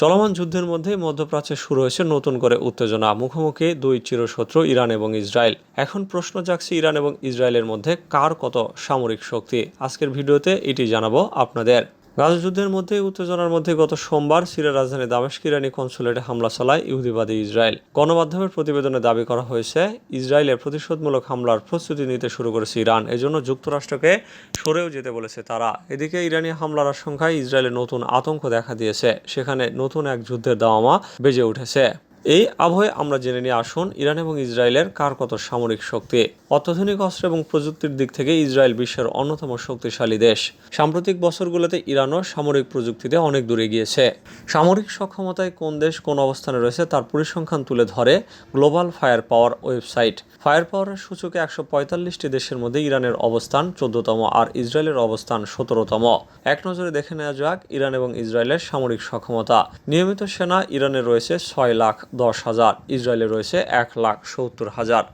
চলমান যুদ্ধের মধ্যে মধ্যপ্রাচ্যে শুরু হয়েছে নতুন করে উত্তেজনা। মুখোমুখি দুই চিরশত্রু ইরান এবং ইসরায়েল। এখন প্রশ্ন জাগছে ইরান এবং ইসরায়েলের মধ্যে কার কত সামরিক শক্তি? আজকের ভিডিওতে এটি জানাব আপনাদের। গাজা যুদ্ধের মধ্যে, উত্তেজনার মধ্যে গত সোমবার সিরিয়ার রাজধানী দামেস্ক ইরানি কনসুলেটে হামলা চালায় ইহুদিবাদী ইসরায়েল। গণমাধ্যমের প্রতিবেদনে দাবি করা হয়েছে, ইসরায়েলের প্রতিশোধমূলক হামলার প্রস্তুতি নিতে শুরু করেছে ইরান। এজন্য যুক্তরাষ্ট্রকে সরেও যেতে বলেছে তারা। এদিকে ইরানি হামলার আশঙ্কায় ইসরায়েলের নতুন আতঙ্ক দেখা দিয়েছে। সেখানে নতুন এক যুদ্ধের দাওয়ামা বেজে উঠেছে। এই আবহে আমরা জেনে নিয়ে আসুন, ইরান এবং ইসরায়েলের কার কত সামরিক শক্তি? অত্যাধুনিক অস্ত্র এবং প্রযুক্তির দিক থেকে ইসরায়েল বিশ্বের অন্যতম শক্তিশালী দেশ। সাম্প্রতিক বছরগুলোতে ইরানও সামরিক প্রযুক্তিতে অনেক দূরে গিয়েছে। সামরিক সক্ষমতায় কোন দেশ কোন অবস্থানে রয়েছে তার পরিসংখ্যান তুলে ধরে global fire power website. Fire পাওয়ারের সূচকে একশো পঁয়তাল্লিশটি দেশের মধ্যে ইরানের অবস্থান চোদ্দতম আর ইসরায়েলের অবস্থান সতেরোতম। এক নজরে দেখে নেওয়া যাক ইরান এবং ইসরায়েলের সামরিক সক্ষমতা। নিয়মিত সেনা ইরানের রয়েছে ছয় লাখ দশ হাজার, ইসরায়েলে রয়েছে এক লাখ সত্তর হাজার।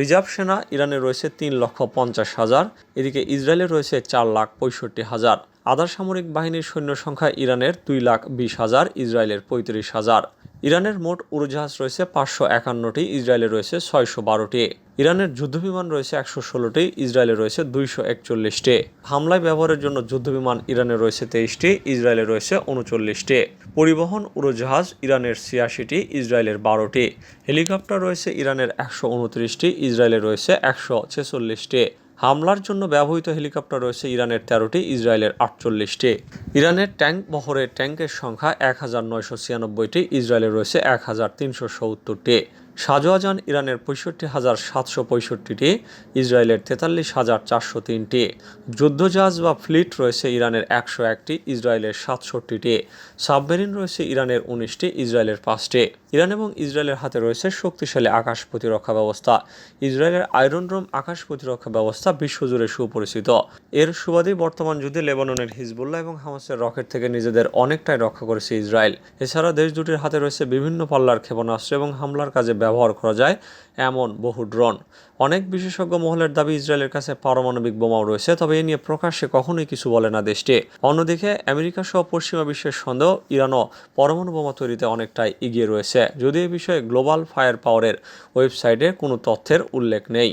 রিজার্ভ সেনা ইরানে রয়েছে তিন লক্ষ পঞ্চাশ হাজার, এদিকে ইসরায়েলে রয়েছে চার লাখ পঁয়ষট্টি হাজার। আধার সামরিক বাহিনীর সৈন্য সংখ্যা ইরানের দুই লাখ বিশ হাজার, ইসরায়েলের পঁয়ত্রিশ হাজার। ইরানের মোট উড়োজাহাজ রয়েছে পাঁচশো একান্নটি, ইসরায়েলে রয়েছে ছয়শো বারোটি। ইরানের যুদ্ধবিমান রয়েছে একশো ষোলোটি, ইসরায়েলে রয়েছে দুইশো একচল্লিশটি। হামলায় ব্যবহারের জন্য যুদ্ধবিমান ইরানে রয়েছে তেইশটি, ইসরায়েলে রয়েছে উনচল্লিশটি। পরিবহন উড়োজাহাজ ইরানের ছিয়াশিটি, ইসরায়েলের বারোটি। হেলিকপ্টার রয়েছে ইরানের একশো উনত্রিশটি ইসরায়েলের রয়েছে একশো ছেচল্লিশটি। হামলার জন্য ব্যবহৃত হেলিকপ্টার রয়েছে ইরানের তেরোটি, ইসরায়েলের আটচল্লিশটি। ইরানের ট্যাঙ্ক, বহরের ট্যাঙ্কের সংখ্যা এক হাজার নয়শো ছিয়ানব্বইটি ইসরায়েলের রয়েছে এক হাজার তিনশো সত্তরটি। শাহজাহান ইরানের পঁয়ষট্টি হাজার সাতশো পঁয়ষট্টিটি, ইসরায়েলের তেতাল্লিশ হাজার চারশো তিনটি, যুদ্ধজাহাজ বা ফ্লিট রয়েছে ইরানের একশো একটি, ইসরায়েলের সাতষট্টিটি, সাবমেরিন রয়েছে ইরানের উনিশটি, ইসরায়েলের পাঁচটি। ইরান এবং ইসরায়েলের হাতে রয়েছে শক্তিশালী আকাশ প্রতিরক্ষা ব্যবস্থা। ইসরায়েলের আয়রন ড্রোম আকাশ প্রতিরক্ষা ব্যবস্থা বিশ্বজুড়ে সুপরিচিত। এর সুবাদেই বর্তমান যুদ্ধে লেবাননের হিজবুল্লাহ এবং হামাসের রকেট থেকে নিজেদের অনেকটাই রক্ষা করেছে ইসরায়েল। এছাড়া দেশ দুটির হাতে রয়েছে বিভিন্ন পাল্লার ক্ষেপণাস্ত্র এবং হামলার কাজে ব্যবহার করা যায় এমন বহু ড্রোন। অনেক বিশেষজ্ঞ মহলের দাবি, ইসরায়েলের কাছে পারমাণবিক বোমাও রয়েছে, তবে এ নিয়ে প্রকাশ্যে কখনোই কিছু বলে না দেশটি। অন্যদিকে আমেরিকা সহ পশ্চিমা বিশ্বের সন্দেহ, ইরানও পরমাণু বোমা তৈরিতে অনেকটাই এগিয়ে রয়েছে। যদিও এ বিষয়ে গ্লোবাল ফায়ার পাওয়ারের ওয়েবসাইটে কোনো তথ্যের উল্লেখ নেই।